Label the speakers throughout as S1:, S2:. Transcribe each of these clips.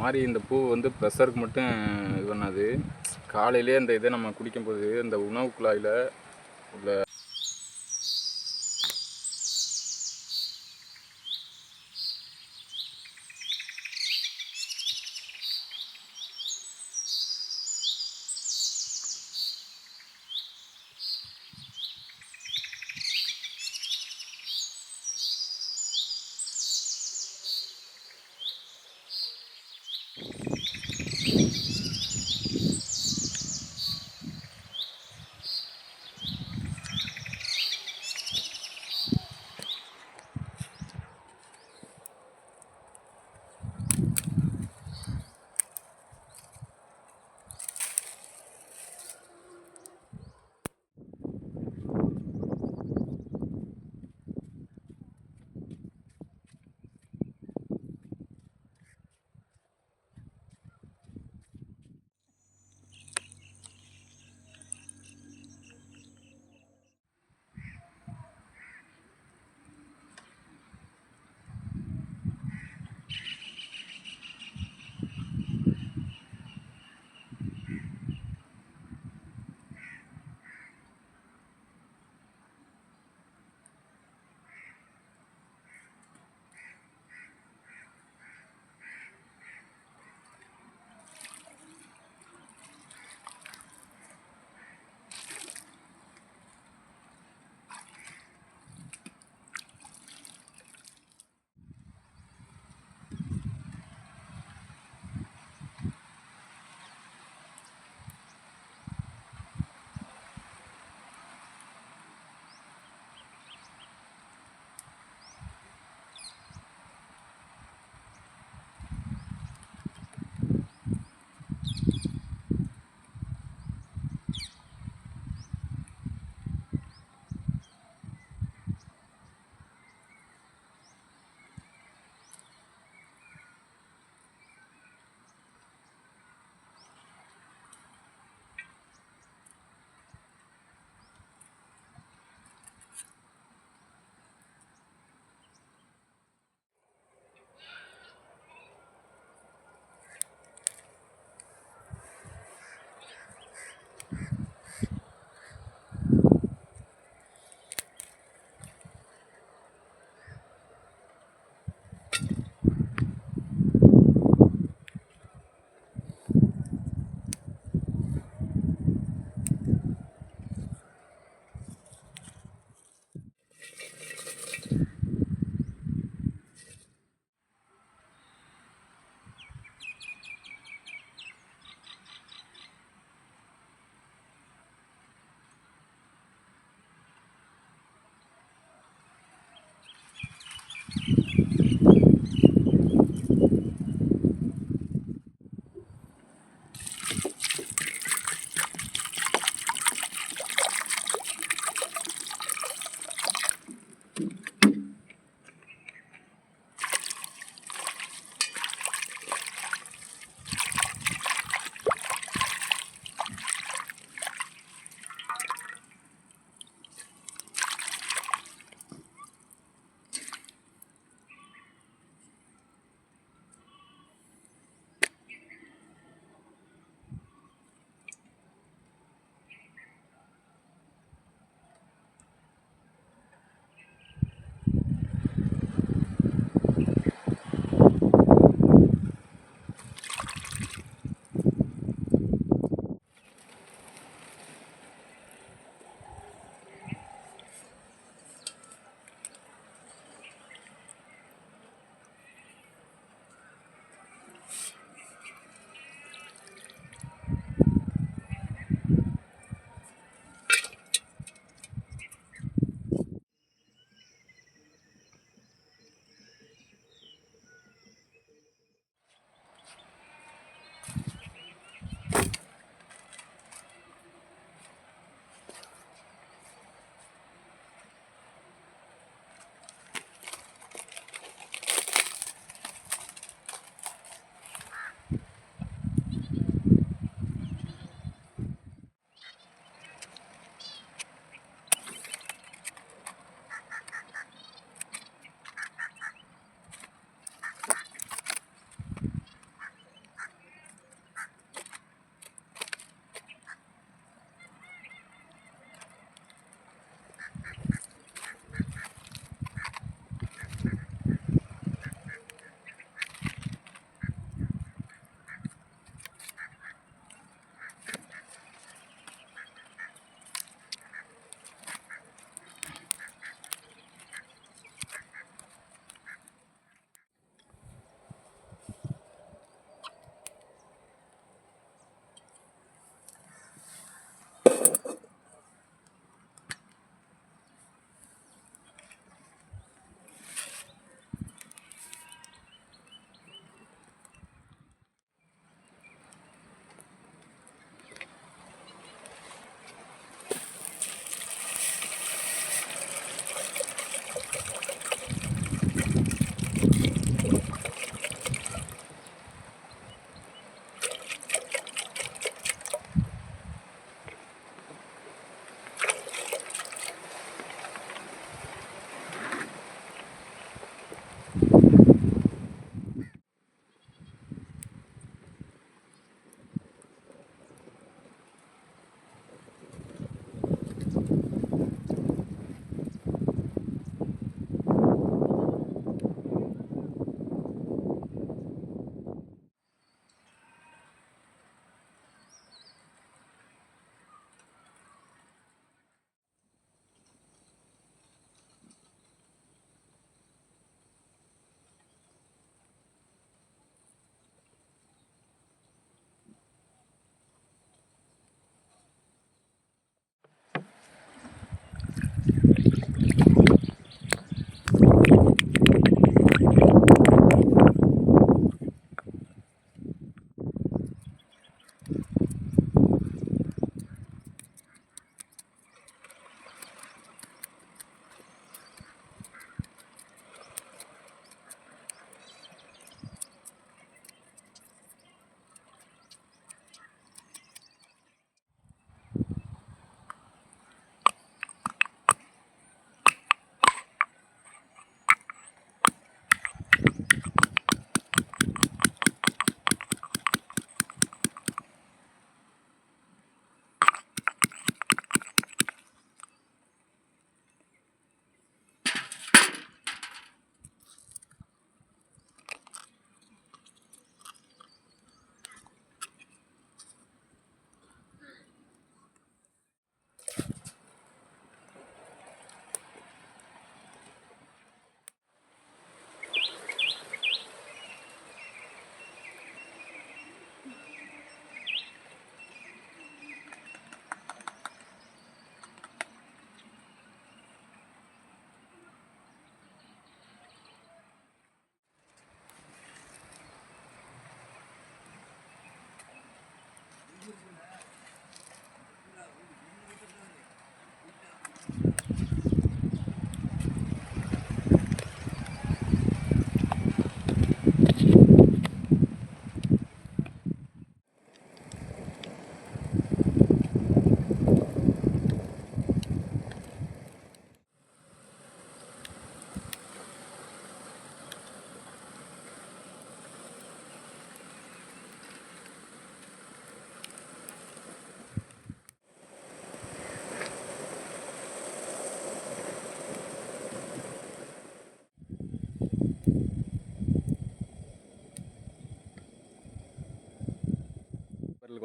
S1: மாதிரி இந்த பூ வந்து ப்ரெஷருக்கு மட்டும் இது பண்ணாது. காலையிலே அந்த இதை நம்ம குடிக்கும்போது இந்த உணவு குழாயில் உள்ள Thank you.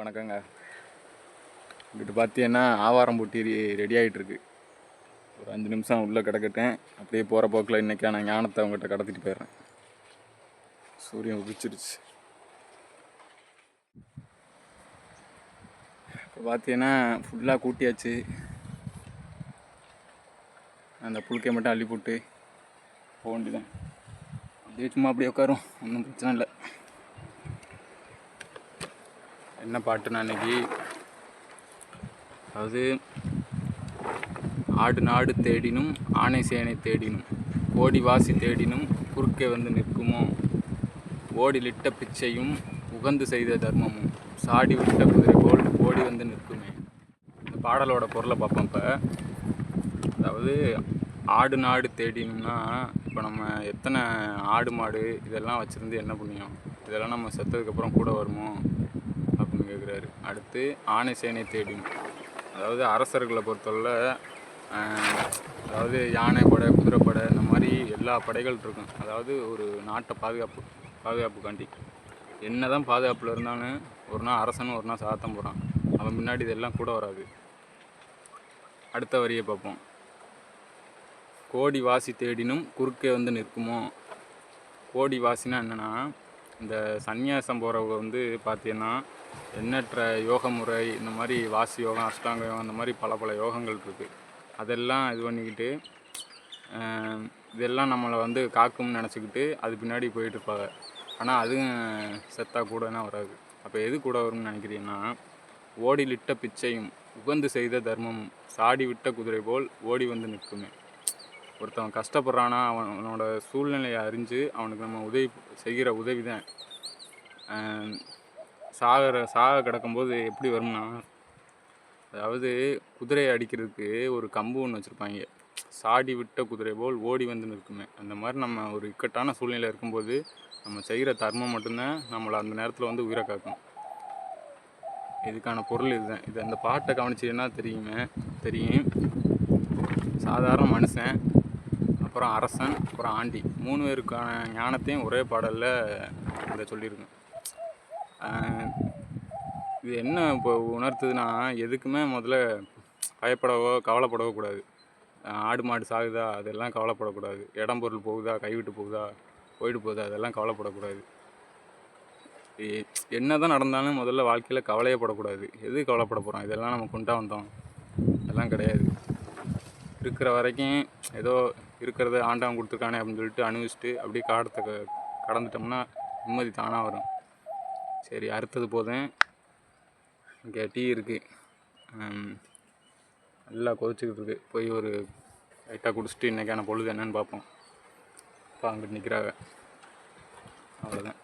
S1: வணக்கங்க. இங்கிட்டு பார்த்தீங்கன்னா ஆவாரம் பூட்டி ரெடி ஆகிட்டுருக்கு ஒரு அஞ்சு நிமிஷம் உள்ளே கிடக்கட்டேன். அப்படியே போகிற போக்கில் இன்றைக்கான ஞானத்தை அவங்ககிட்ட கடத்திட்டு போயிடுறேன். சூரியன் உதிச்சிருச்சு. இப்போ பார்த்தீங்கன்னா ஃபுல்லாக கூட்டியாச்சு. அந்த புழுக்கை மட்டும் அள்ளி போட்டு போக வேண்டியதான் அப்படியே சும்மா அப்படியே உட்காரும் ஒன்றும் பிரச்சனை இல்லை. என்ன பாட்டுனா அன்னைக்கு அதாவது ஆடு நாடு தேடினும் ஆணை சேனை தேடினும் கோடி வாசி தேடினும் குறுக்கே வந்து நிற்குமோ? ஓடிலிட்ட பிச்சையும் உகந்து செய்த தர்மமும் சாடி விட்ட குதிரை போல் ஓடி வந்து நிற்குமே. இந்த பாடலோட பொருளை பார்ப்போம் இப்போ. அதாவது ஆடு நாடு தேடினோம்னா இப்போ நம்ம எத்தனை ஆடு மாடு இதெல்லாம் வச்சுருந்து என்ன புண்ணியம்? இதெல்லாம் நம்ம செத்ததுக்கப்புறம் கூட வருமோ? அப்படின்னு அடுத்து ஆணை சேனை தேடும். அதாவது அரசர்களை பொறுத்தவரை அதாவது யானை படை குதிரைப்படை இந்த மாதிரி எல்லா படைகள் இருக்கும். அதாவது ஒரு நாட்டை பாதுகாப்பு பாதுகாப்புக்காண்டி என்ன தான் பாதுகாப்பில் இருந்தாலும் ஒரு நாள் அரசனும் ஒரு நாள் சாத்தம் போகிறான் அவன் முன்னாடி இதெல்லாம் கூட வராது. அடுத்த வரியை பார்ப்போம். கோடி வாசி தேடினும் குறுக்கே வந்து நிற்குமோ? கோடி வாசினா என்னென்னா இந்த சந்நியாசம் போகிறவங்க வந்து பார்த்தீங்கன்னா எண்ணற்ற யோக முறை இந்த மாதிரி வாசி யோகம் அஷ்டாங்க யோகம் இந்த மாதிரி பல பல யோகங்கள் இருக்குது அதெல்லாம் இது பண்ணிக்கிட்டு இதெல்லாம் நம்மளை வந்து காக்கும்னு நினச்சிக்கிட்டு அது பின்னாடி போயிட்டு இருப்பாங்க. ஆனால் அதுவும் செத்தா கூடனா வராது. அப்போ எது கூட வரும்னு நினைக்கிறீங்கன்னா ஓடிலிட்ட பிச்சையும் உகந்து செய்த தர்மமும் சாடி விட்ட குதிரை போல் ஓடி வந்து நிற்குமே. ஒருத்தவன் கஷ்டப்படுறானா அவன் அவனோட சூழ்நிலையை அறிஞ்சு அவனுக்கு நம்ம உதவி செய்கிற உதவி தான் சாகிற சாக கிடக்கும்போது எப்படி வரும்னா அதாவது குதிரையை அடிக்கிறதுக்கு ஒரு கம்பு ஒன்று வச்சுருப்பாங்க. சாடி விட்ட குதிரை போல் ஓடி வந்து நிற்குமே. அந்த மாதிரி நம்ம ஒரு இக்கட்டான சூழ்நிலை இருக்கும்போது நம்ம செய்கிற தர்மம் மட்டும்தான் நம்மளை அந்த நேரத்தில் வந்து உயிரை காக்கும். இதுக்கான பொருள் இதுதான். இது அந்த பாட்டை கவனிச்சிங்கன்னா தெரியுமே? தெரியும். சாதாரண மனுஷன் அப்புறம் அரசன் அப்புறம் ஆண்டி. மூணு பேருக்கான ஞானத்தையும் ஒரே பாடலில் இதை சொல்லியிருக்கேன் இது என்ன இப்போ உணர்த்துதுன்னா எதுக்குமே முதல்ல பயப்படவோ கவலைப்படவோ கூடாது. ஆடு மாடு சாகுதா அதெல்லாம் கவலைப்படக்கூடாது. இடம் பொருள் போகுதா கைவிட்டு போகுதா போயிட்டு போகுதா அதெல்லாம் கவலைப்படக்கூடாது. என்ன என்னதான் நடந்தாலும் முதல்ல வாழ்க்கையில் கவலையே படக்கூடாது. எது கவலைப்பட போகிறோம் இதெல்லாம் நம்ம கொண்டா வந்தோம். அதெல்லாம் கிடையாது. இருக்கிற வரைக்கும் ஏதோ இருக்கிறத ஆண்டவன் கொடுத்துருக்கானே அப்படின்னு சொல்லிட்டு அனுபவிச்சுட்டு அப்படியே காடத்தை க- கடந்துட்டோம்னா நிம்மதி தானாக வரும். சரி அறுத்தது போதும். இங்கே டீ இருக்குது நல்லா கொதிச்சுக்கிட்டு இருக்கு. போய் ஒரு லைட்டாக குடிச்சிட்டு இன்றைக்கான பொழுது என்னன்னு பார்ப்போம். அப்பா அங்கிட்டு நிற்கிறாங்க அவ்வளோதான்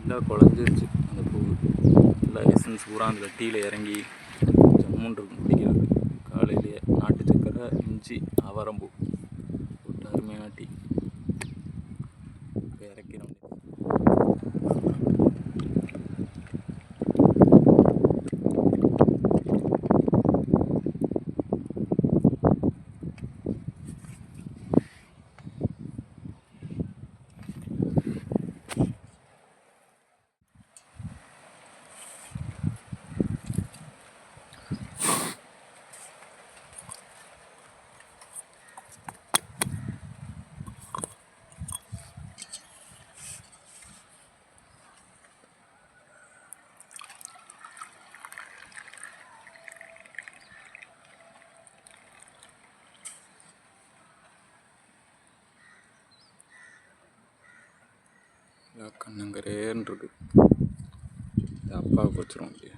S1: நல்லா குழஞ்சிருச்சு அந்த பூ நல்லா எசன்ஸ் பூரா அந்த டீயில் இறங்கி ஜம்முன் இருக்கும் குடிக்கிறது காலையிலேயே நாட்டு சக்கரை இஞ்சி அவரம்பூ. போட்டு அருமையான டீ இப்போ இறக்கிறோம் நல்லா கண்ணங்கரேன்னு இருக்கு இது அப்பாவுக்கு வச்சிரும் அப்படியே.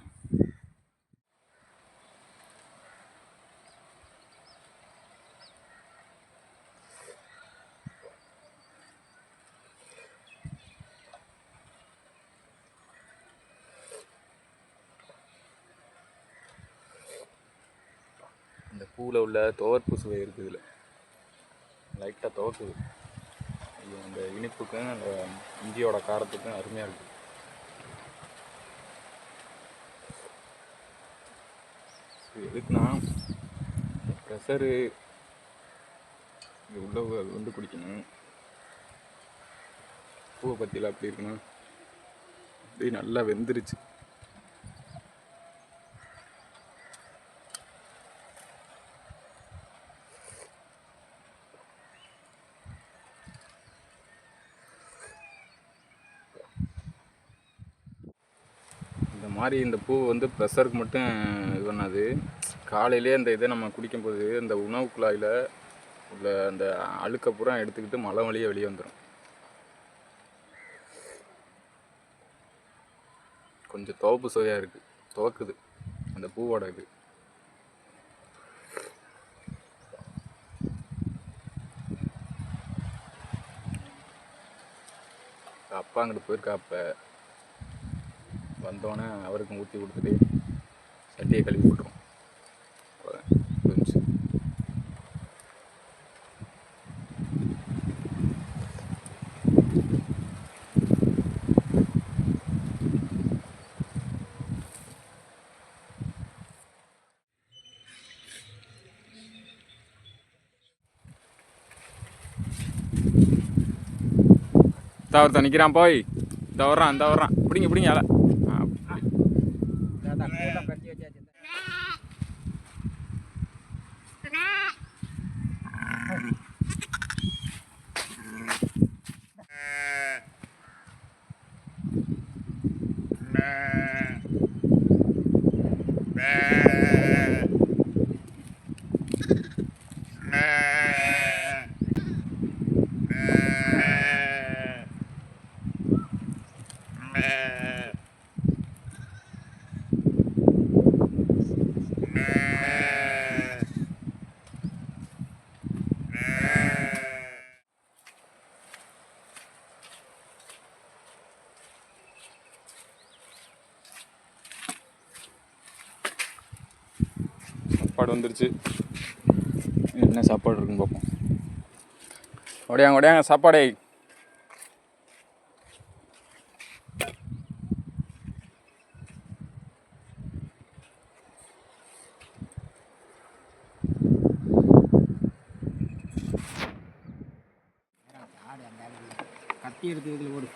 S1: இந்த பூவில் உள்ள துவர்ப்பு சுவை இருக்குது இதில். லைட்டாக துவக்குது. அந்த இனிப்புக்கும் அந்த இஞ்சியோட காரத்துக்கும் அருமையாக இருக்குது எதுக்குன்னா ப்ரெஷரு இது உள்ள அது வந்து குடிக்கணும். பூவை பற்றியில் அப்படி இருக்கணும் அப்படியே நல்லா வெந்துருச்சு. மாதிரி இந்த பூ வந்து ப்ரெஷருக்கு மட்டும் இது பண்ணாது. காலையிலே அந்த இதை நம்ம குடிக்கும்போது அந்த உணவு குழாயில் உள்ள அந்த அழுக்க பூரா எடுத்துக்கிட்டு மலை வழியே வெளியே வந்துடும் கொஞ்சம் துவப்பு சுவையாக இருக்குது துவக்குது. அந்த பூவோட இது. அப்பா அங்கிட்டு போயிருக்கா அப்போ. வந்தோடனே அவருக்கும் ஊற்றி கொடுத்துட்டு சட்டியை கழுவி விட்ருவோம் அவ்வளோதான் முடிஞ்சுச்சு நிற்கிறான் போய். இந்த வர்றான் இந்த வர்றான். பிடிங்க பிடிங்க அலை சாப்பாடு வந்துருச்சு. என்ன சாப்பாடு இருக்குன்னு பார்ப்போம். ஒடையாங்க ஒடையாங்க சாப்பாடே.
S2: கத்தி எடுத்து இதில் ஓடு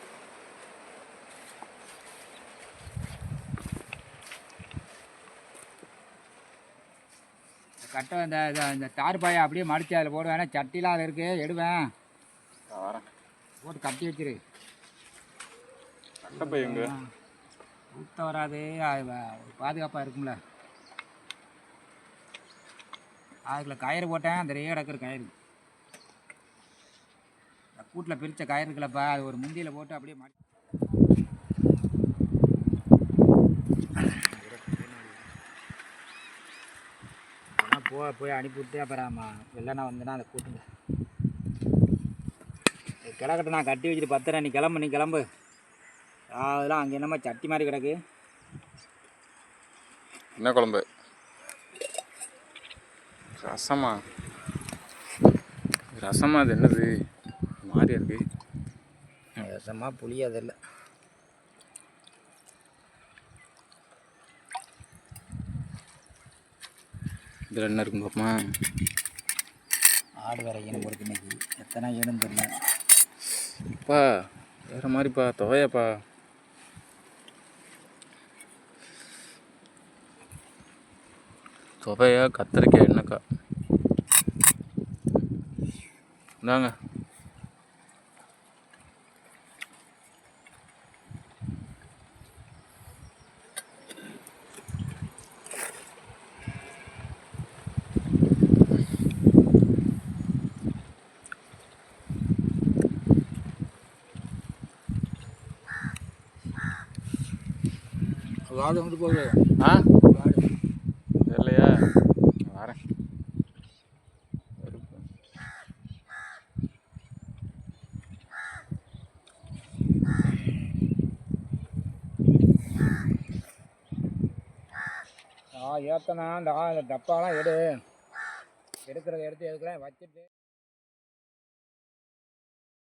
S2: கட்டை இந்த இந்த- தார் பாயை அப்படியே மடிச்சு அதில் போடுவேன். ஏன்னா சட்டிலாம் அதில் இருக்கு. எடுவேன்.
S1: வரேன்.
S2: போட்டு கட்டி வச்சிரு.
S1: கட்டப்பை எங்க?
S2: ஊத்த வராது. பாதுகாப்பாக இருக்கும்ல. அதுக்குள்ள கயிறு போட்டேன். அந்த ரே கிடக்குற கயிறு. கூட்டில் பிரித்த கயிறு இருக்குல்லப்பா. அது ஒரு முந்தியில் போட்டு அப்படியே மாட்டி போ போய் அனுப்பிவிட்டு அப்புறம் வெள்ளனா வந்தேன்னா அதை கூட்டுங்க. கிடக்கட்டும் நான் கட்டி வச்சுட்டு பத்துறேன். நீ கிளம்பு நீ கிளம்பு. அதெல்லாம் அங்கே என்னமோ சட்டி மாதிரி கிடக்கு.
S1: என்ன குழம்பு? ரசமா? ரசமா அது என்னது? மாறி இருக்கு.
S2: விஷமா புளி அதில்
S1: இதில் என்ன இருக்கும் பாப்பமா
S2: ஆடு வேற ஈனம் போடுது இன்னைக்கு. எத்தனை ஈனம் தெரியல
S1: அப்பா வேற மாதிரிப்பா துவையப்பா துவையா கத்திரிக்காய் எண்ணெய்க்கா இந்தாங்க. ஆ? தெரியலையா. வரேன்.
S2: இந்த ஆ, இந்த டப்பாலாம் எடு. எடுக்கிறத எடுத்து எடுக்கிறேன் வச்சுட்டு.